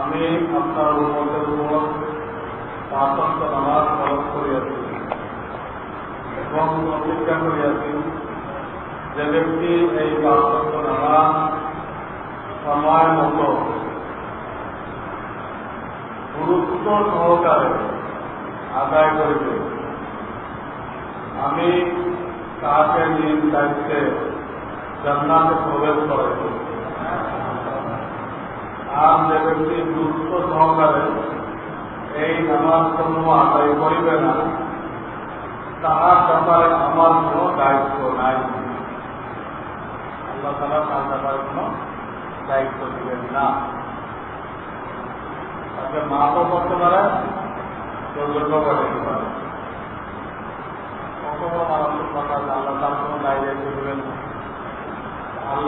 আমি আপনার উন্মতের উপর পাঁচত্ব নামাজ খরচ করিয়াছি এবং প্রতিজ্ঞা করিয়াছি যে ব্যক্তি এই পাঁচত্ব নামাজ সময় মতো গুরুত্ব সহকারে আদায় করিবে। আমি তাহাকে নিজ দায়িত্বে জান্নাতে প্রবেশ করাইব আর যে ব্যক্তি গুরুত্ব সহকারে এই নামাজ সমূহ আদায় করিবে না, তাহার ব্যাপারে আমার কোনো দায়িত্ব নাই। আল্লাহ তার ব্যাপারে কোনো দায়িত্ব দিবেন না। তাকে মাফও করতে পারে দুর্যোগ পারে। কত মারাত্মক কথা যে আল্লাহ তার কোনো দায় দায়িত্ব দিবেন না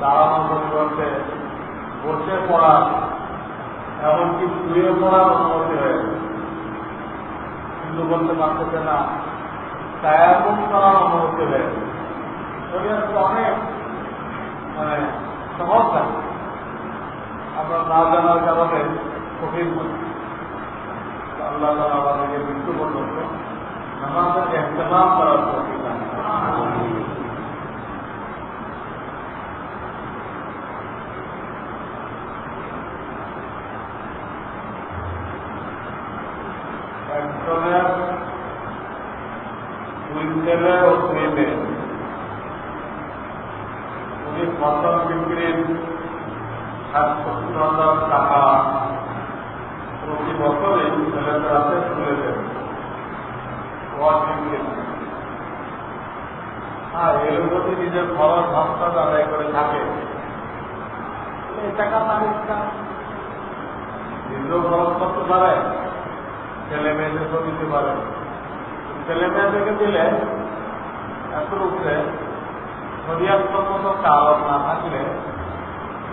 দাঁড়ানো পরিবর্তে বসে পড়া এমনকি শুয়ে পড়ার অনুমতি হয়েছে কিন্তু বলতে পারতেছে না ছায়াপন করার অনুমতি হয়েছে অনেক মানে সহজ থাকে। আমরা না জানার কারণে কঠিন আল্লাহ তালা আমাদেরকে মৃত্যু পর্যন্ত নামাজের এহতেমাম করার কঠিন একজনের দুই ছেলে ও দুই মেয়ে উনি ফসল বিক্রির টাকা প্রতি বছরই ছেলেদের হাতে তুলে হ্যাঁ এর যদি নিজের খরচ হস্তাদ আদায় করে থাকে। টাকা করতে পারে, ছেলে মেয়েদেরকেও দিতে পারে। ছেলে মেয়েদেরকে দিলে এত উপরে শরিয়াত সম্মত কারণ না থাকলে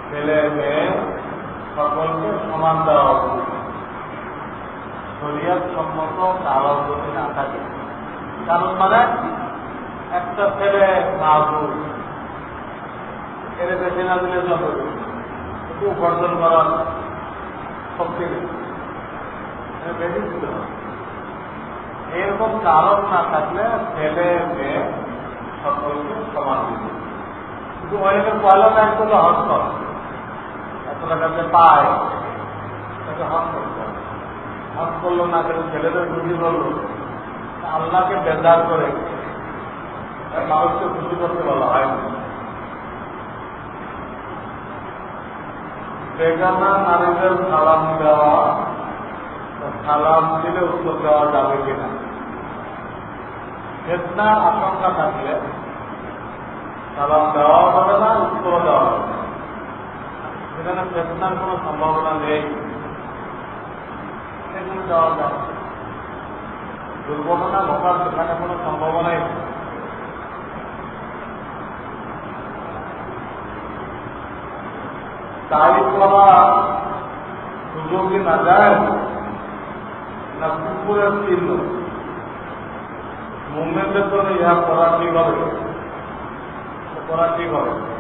ছেলে মেয়ে সকলকে সমান দেওয়া উচিত শরিয়াত সম্মত কারণ যদি না থাকে। কারণ মানে একটা ছেলে মাহুর এর বেশি না দিলে যত উপার্জন করার শক্তি বেশি দিতে এরকম কারণ না থাকলে ছেলে মেয়ে না ছেলেদের আল্লাহকে বেদার করে মানুষকে খুশি করতে বলা হয়নি বেগানা নারীদের সালাম দেওয়া, সালাম দিলে উত্তর দেওয়া যাবে কিনা? ফেতনা আশঙ্কা থাকলে সালাম দেওয়াও যাবে না, উত্তর দেওয়া যাবে সেখানে ফেতনার কোনো সম্ভাবনা নেই। সেখানে দেওয়া যাবে দুর্ঘটনা ঘটার সেখানে কোনো সম্ভাবনাই নেই। তাই করা সুযোগই না যায়, না কুকুরের চিহ্ন। মুভমেন্টের জন্য ইহা করা ঠিক হবে করা ঠিক হবে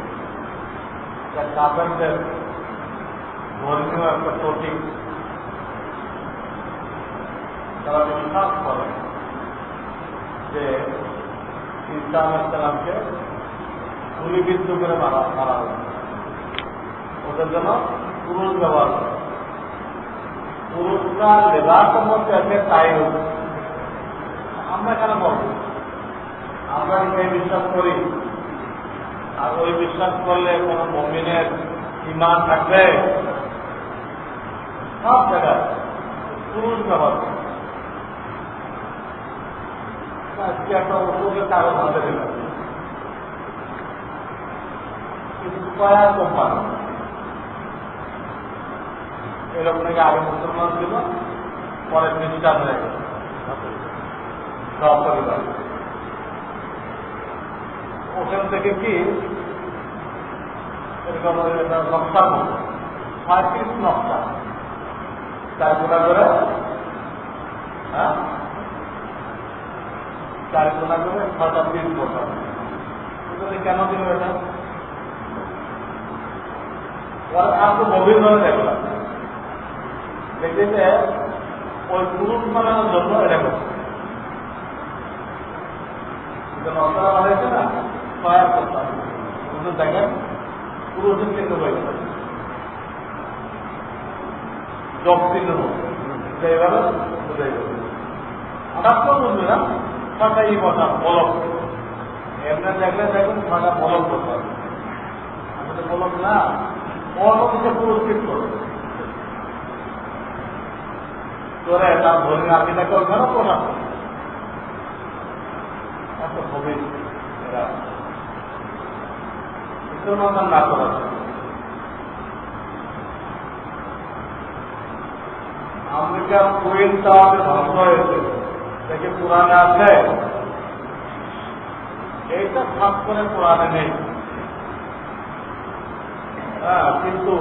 কাপেরদের ধর্মীয় একটা প্রতীক। তারা বিশ্বাস করে যে ইসলাম ইসলামকে গুলিবিদ্ধ করে মারা মারা হয়েছে। ওদের জন্য পুরুষ ব্যবহার করে। পুরুষরা মধ্যে আছে তাই হচ্ছে আমরা আমরা এই বিশ্বাস করি। আর ওই বিশ্বাস করলে কোন মমিনের ইমান থাকবে? সব এরকম নাকি আগে মুসলমান ছিল পরে খ্রিস্টান হয়ে গেল। সব পরিবার। থেকে কি? নকশা নকশা। চার করে হ্যাঁ? চার করে ছটা তিন কোটা কেন দিল এটা? দেখলাম ওই পুরুষ বানাইছে না ছয়ার কোটা কিন্তু দেখেন পুরুষের কিন্তু হয়েছে জগচিহ্ন এইভাবে বুঝাই যাবে হঠাৎ করে বুঝবে না ছটা ই বসা বলক। এমনি দেখলে দেখবেন ছটা বলক করতে হবে। বলক না অন্য পুরস্কৃত করবে তোরা তার ধরে আপিটাকে ওখানে মুসলমান না করা। আমেরিকার কুইন টাওয়ারে ধ্বংস হয়েছে। দেখে পুরাণে আছে। এইটা খাস করে পুরাণে নেই। হ্যাঁ কিন্তু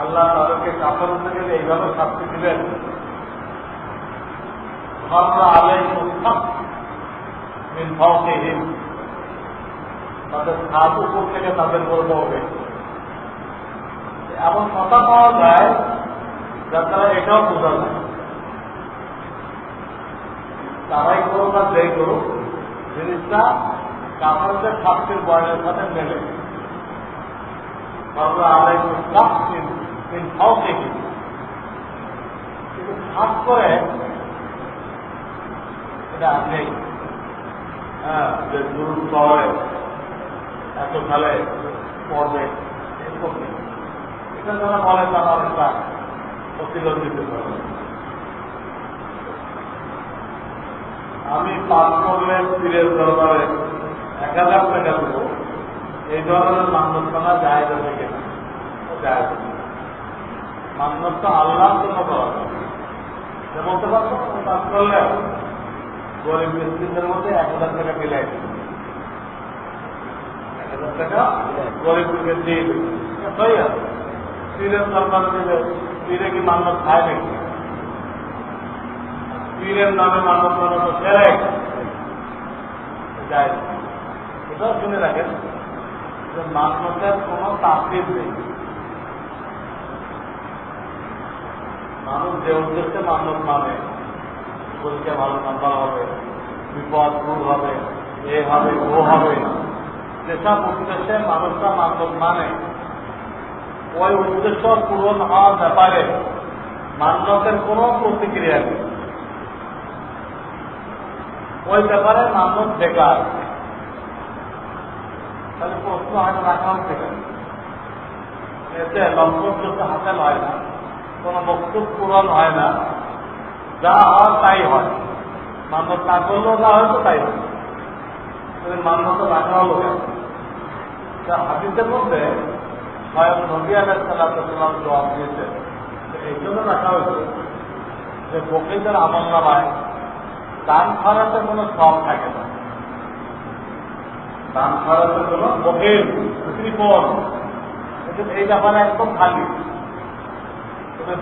আল্লাহ তাদেরকে কাপড় থেকে এইভাবে শাস্তি দিলেন ধর্ম আলাই মিনফাউকেহীন তাদের হাত উপর থেকে তাদের করব হবে। এমন কথা পাওয়া যায় যার দ্বারা এটাও বোঝা যায়। তারাই করুক আর যেই করুক, জিনিসটা কাপড়দের শাস্তির বয়সের সাথে মেলে। খাও দেখি কিন্তু খাস করে এটা নেই। হ্যাঁ যে গুরু শহরে এত সালে পড়বে এটা যারা বলে, তারা অনেকটা দিতে পারবে আমি পাস করলে পীরের দরবারে এক হাজার টাকা দেবো। এই ধরনের মান্যতানা যায় যাবে কিনা? যায় মান্যতা আল্লাহর বলতে পারব পাস করলে গরিব মিস্ত্রিদের মধ্যে এক হাজার টাকা মিলাই দিবে। শুনে রাখেন যে কোন তাকলিফ নেই মানুষ যে উদ্দেশ্যে মান্যত মানে পরীক্ষা ভালো নাম্বার হবে বিপদ দূর হবে, এ হবে, ও হবে। যেসব উদ্দেশ্যে মানুষরা মান্যত মানে। ওই উদ্দেশ্য পূরণ হওয়ার ব্যাপারে মান্যতের কোনো প্রতিক্রিয়া নেই। ওই ব্যাপারে মান্যত বেকার। তাহলে প্রশ্ন হয় না রাখা কেন এতে লক্ষ্য হাসিল হয় না, কোন বক্তব্য পূরণ হয় না। যা হওয়ার তাই হয়। মান্যত না করলেও না হয়তো তাই হয়। মান্যত রাখা হলো কেন হাতিদের মধ্যে স্বয়ং নবী আলাহ সাল্লাম জবাব দিয়েছে এই জন্য রাখা হয়েছে যে বকিদের আমল নামায় দান খরাতে কোনো সব থাকে না। দান খরাতে কোনো বকিল কৃপণ এই ব্যাপারে একদম খালি।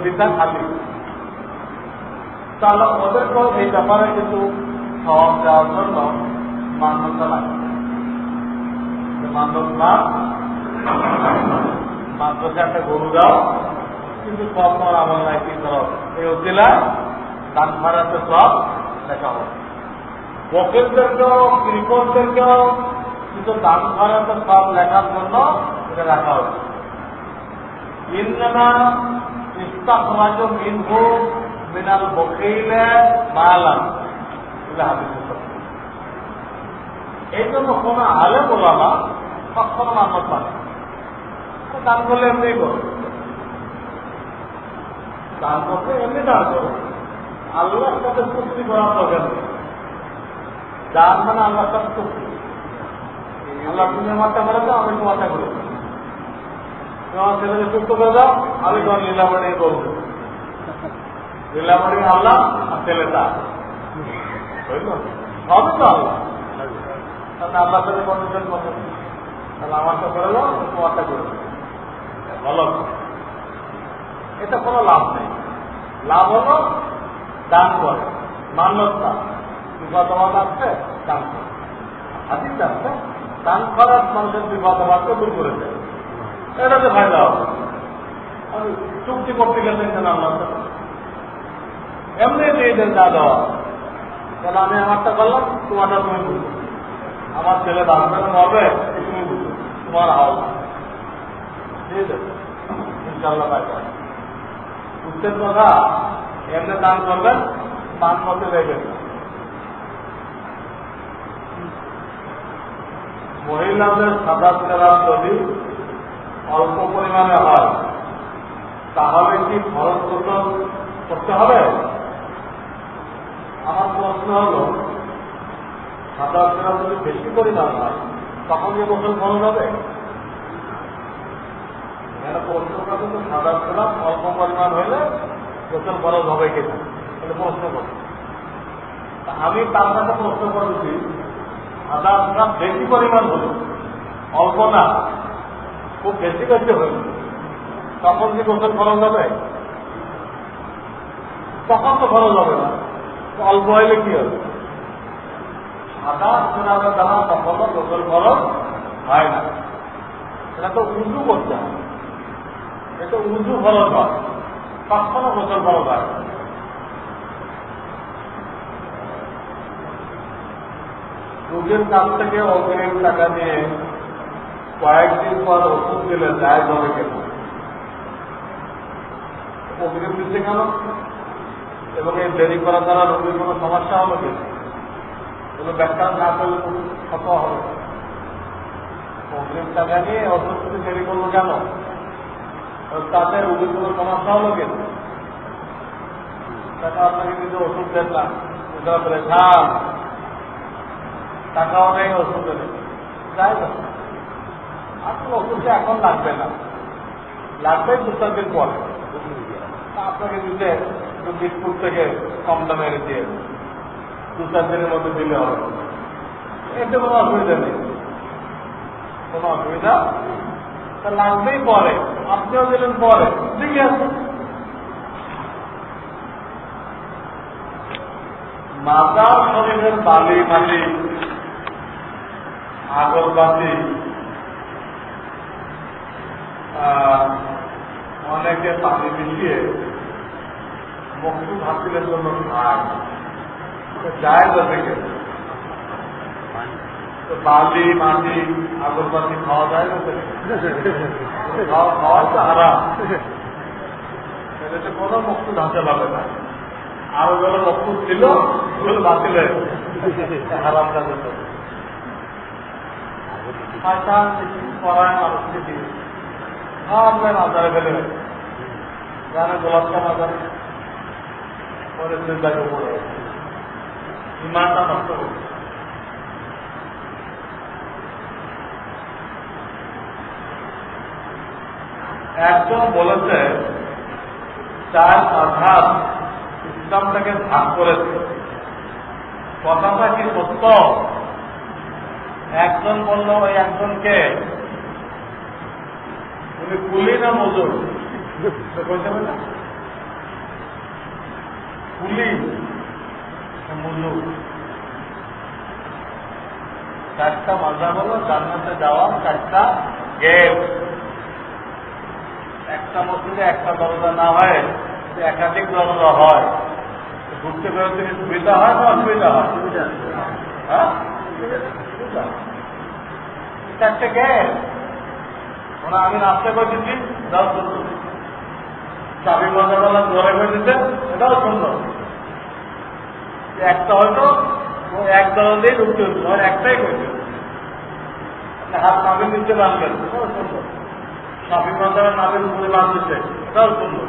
বিদ্যা খালি। তাহলে ওদেরকেও এই ব্যাপারে কিন্তু সব দেওয়ার জন্য মান্যতা লাগে। মান্যতা মাত্র একটা গরু দাও, কিন্তু সব তোমার আমল নাই, কি করো? এই অতিলা দান খারাতে সব লেখা হবে বকিলদেরকেও, কৃপণদেরকেও কিন্তু দান খারাতে সব লেখার জন্য এটা রাখা হবে ইন্না ইস্তাখরাজ মিনহু মিনাল বকিলে মালাম এই জন্য কোন আলে বলামা সক্ষম মান্যত মানে দান করলে এমনি করো। দান করতে এমনি দান করো। আল্লাহর সাথে চুক্তি করার দরকার নেই। দান মানে আল্লাহর সাথে চুক্তি। আল্লাহ তুমি আমারটা করে দাও আমি তোমারটা করে দেবো তুমি আমার ছেলেকে সুস্থ করে দাও, আমি তোমার লীলামণি বলব লীলামণি আল্লাহ আর ছেলে বুঝলো? হবে তো আল্লাহ। আল্লাহ সাথে কন্ডিশন করবে তাহলে আমারটা করে দাও, তোমারটা করে দাও। ভালো। এটা কোনো লাভ নেই। লাভ হলো দান করে, মান্যতা। বিপদ আবাদ আসছে দান করে। হাতির আসছে দান করার মানুষের বিপদ আবাদকে দূর করে দেয়। এটা এটাতে ফায়দা হবে। চুক্তি করতে কেন আল্লাহ এমনি দিয়ে দেন না দেওয়া। তাহলে আমি আমারটা করলাম, তোমারটা তুমি আমার ছেলে দান হবে তোমার হবে কথা এমনি দান করবেন পান মধ্যে দেখবেন। মহিলাদের সাদা তেলাপ যদি অল্প পরিমাণে হয়, তাহলে কি খরচ করতে হবে? আমার প্রশ্ন হল, সাদা তেলাপ যদি বেশি পরিমাণ হয় তখন যে গোসল এখানে প্রশ্ন সাদা অল্প পরিমাণ খরচ হবে এটা আমি তার প্রশ্ন করেছি, সাদা তেলাপ বেশি পরিমাণ হলো, অল্প না, খুব বেশি বেশি হইল তখন কি গোসল খরচ হবে? তখন তো খরচ হবে না অল্প হইলে কি হবে? রোগীর কাছ থেকে অগ্রিম টাকা নিয়ে কয়েকদিন পর ওষুধ দিলে দায় হবে কেন অগ্রিম দিচ্ছে কেন? এবং এই দেরি করা দ্বারা রোগীর কোনো সমস্যা হলো কি? কোনো ব্যাখ্যা না করলে তো ক্ষত হবে। অগ্রিম টাকা নিয়ে যদি দেরি করল কেন? রোগীর কোনো সমস্যা হলো কেন? টাকা আপনাকে কিন্তু ওষুধ দেন না। বুঝতে পারে খান টাকাও নেই ওষুধ নেই। যাই না? আসলে ওষুধটা এখন লাগবে না। লাগবে দু চার দিন পরে। আপনাকে দিতে বিস্কুট থেকে কম দামে দিয়ে দু চার দিনের মধ্যে দিলে হবে। এতে কোনো অসুবিধা নেই। কোনো অসুবিধা? তা লাগবেই পরে। আপনিও দিলেন পরে। ঠিক আছে। মাতার শরীরের বালি মাটি আগরবাতি অনেকে পানি মিশিয়ে মকসুদ হাসিলের জন্য খায় তো যায় থেকে তো বালি মাটি আগরবাতি খাওয়া যায় না খাওয়া খাওয়া তো হারাম এটাতে কোনো মকসুদ হাতে পাবে না আরও যারা মকসুদ ছিল ওগুলো বাতিল হয়ে হারাম কাজের জন্য শয়তান পড়ায় মানুষকে দিয়ে ভাবলেন আজারে ফেলে জানে গোলাপটা আজারে পরে চিন্তাকে পড়ে ইমানটা নষ্ট করছে একজন বলেছে, চার আধার ইসলামটাকে ভাগ করেছে। কথাটা কি সত্য? একজন বলল, ওই একজনকে উনি কুলি না মজুর? না। কুলি। মজুর চারটা মাজা বলো জান্নাতে যাওয়ার চারটা গেট। একটা মসজিদে একটা দরজা না হয় একাধিক দরজা হয় ঘুরতে বেরোতে সুবিধা হয় না অসুবিধা হয়? হ্যাঁ? সুবিধা চারটে গেট। ওনা আমি নাস্তা করে দিচ্ছি এটাও সুন্দর। চাবি মজাবেলা ধরে করে দিতে এটাও সুন্দর। একটা হয়তো, এক দরজেই ঢুকতে হচ্ছে একটাই করছে হাত নামে নিচে বাঁধবেন শাফি মাজারের নামের উপরে বাঁধতেছে এটাও সুন্দর।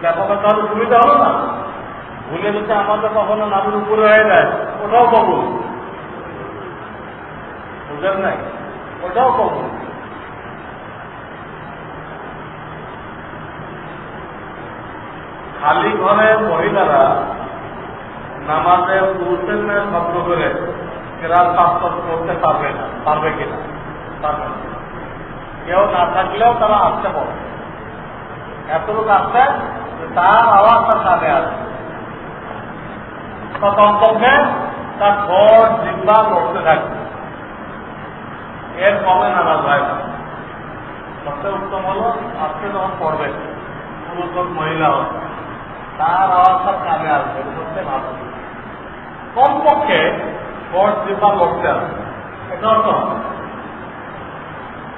ব্যাপারটা তাহলে সুবিধা হলো না। ভুলে যদি আমাদের কখনো নামের উপরে হয়ে যায়। ওটাও কবুল। বুঝলেন নাই? ওটাও কবুল। খালি ঘরে মহিলারা নামাজে মেয়ে শব্দ করে কেরাত পাস্তর করতে পারবে না, পারবে কিনা? পারবে কেউ না থাকলেও তারা আসতে পারে এতটুকু আসছে তার আওয়াজ তার কানে আসে কমপক্ষে তার ঘর, জিম্বা লড়তে থাকবে। এর কমে নামাজ হয় না। সবচেয়ে উত্তম হলো, আজকে যখন পড়বে, পুরুষ মহিলা হোক, তার আওয়াজ তার কানে আসবে। সবচেয়ে ভালো। কমপক্ষে ভোট জিম্বা লড়তে আসবে এটা অর্থ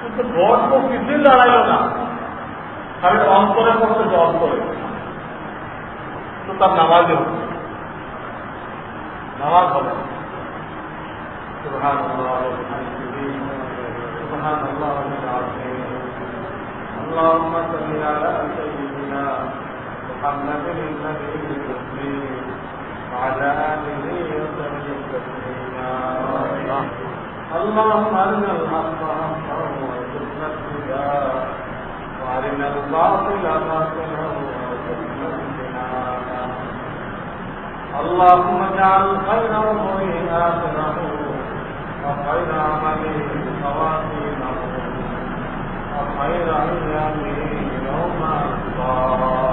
কিন্তু ভোট তো কিছুই লড়াইল না খালি অন্তরে পড়তেছে অন্তরে তো তার নামাজে হচ্ছে নামাজ হবে سبحان الله وبحمده سبحان الله العظيم اللهم صل على سيدنا محمد النبي التسليم وعلى اله تسليما اللهم الحق حقا وارزقنا اتباعه. الباطل باطلا وارزقنا اجتنابه. اللهم اجعل خير امره اخره وخير عمله خواتيمه وخير ايامه يوم القيامه